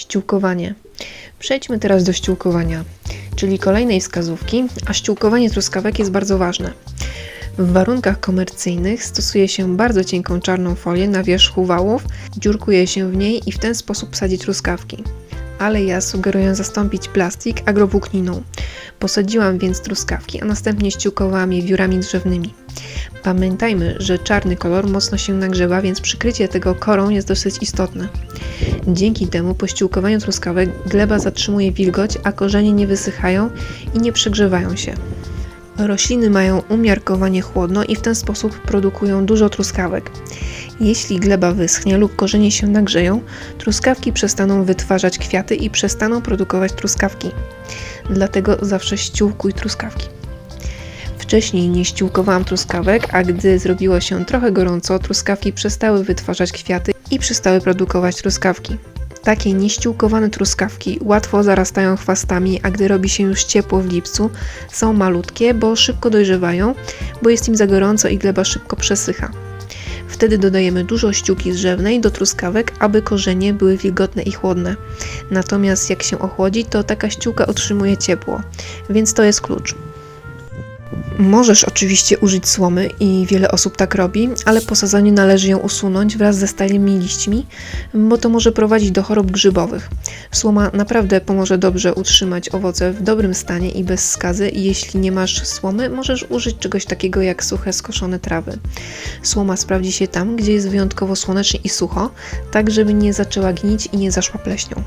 Ściółkowanie. Przejdźmy teraz do ściółkowania, czyli kolejnej wskazówki, a ściółkowanie truskawek jest bardzo ważne. W warunkach komercyjnych stosuje się bardzo cienką czarną folię na wierzchu wałów, dziurkuje się w niej i w ten sposób sadzi truskawki. Ale ja sugeruję zastąpić plastik agrowłókniną. Posadziłam więc truskawki, a następnie ściółkowałam je wiórami drzewnymi. Pamiętajmy, że czarny kolor mocno się nagrzewa, więc przykrycie tego korą jest dosyć istotne. Dzięki temu po ściółkowaniu truskawek gleba zatrzymuje wilgoć, a korzenie nie wysychają i nie przegrzewają się. Rośliny mają umiarkowanie chłodno i w ten sposób produkują dużo truskawek. Jeśli gleba wyschnie lub korzenie się nagrzeją, truskawki przestaną wytwarzać kwiaty i przestaną produkować truskawki. Dlatego zawsze ściółkuj truskawki. Wcześniej nie ściółkowałam truskawek, a gdy zrobiło się trochę gorąco, truskawki przestały wytwarzać kwiaty i przestały produkować truskawki. Takie nieściółkowane truskawki łatwo zarastają chwastami, a gdy robi się już ciepło w lipcu, są malutkie, bo szybko dojrzewają, bo jest im za gorąco i gleba szybko przesycha. Wtedy dodajemy dużo ściółki drzewnej do truskawek, aby korzenie były wilgotne i chłodne. Natomiast jak się ochłodzi, to taka ściółka otrzymuje ciepło, więc to jest klucz. Możesz oczywiście użyć słomy i wiele osób tak robi, ale po sadzeniu należy ją usunąć wraz ze stałymi liśćmi, bo to może prowadzić do chorób grzybowych. Słoma naprawdę pomoże dobrze utrzymać owoce w dobrym stanie i bez skazy jeśli nie masz słomy, możesz użyć czegoś takiego jak suche skoszone trawy. Słoma sprawdzi się tam, gdzie jest wyjątkowo słonecznie i sucho, tak żeby nie zaczęła gnić i nie zaszła pleśnią.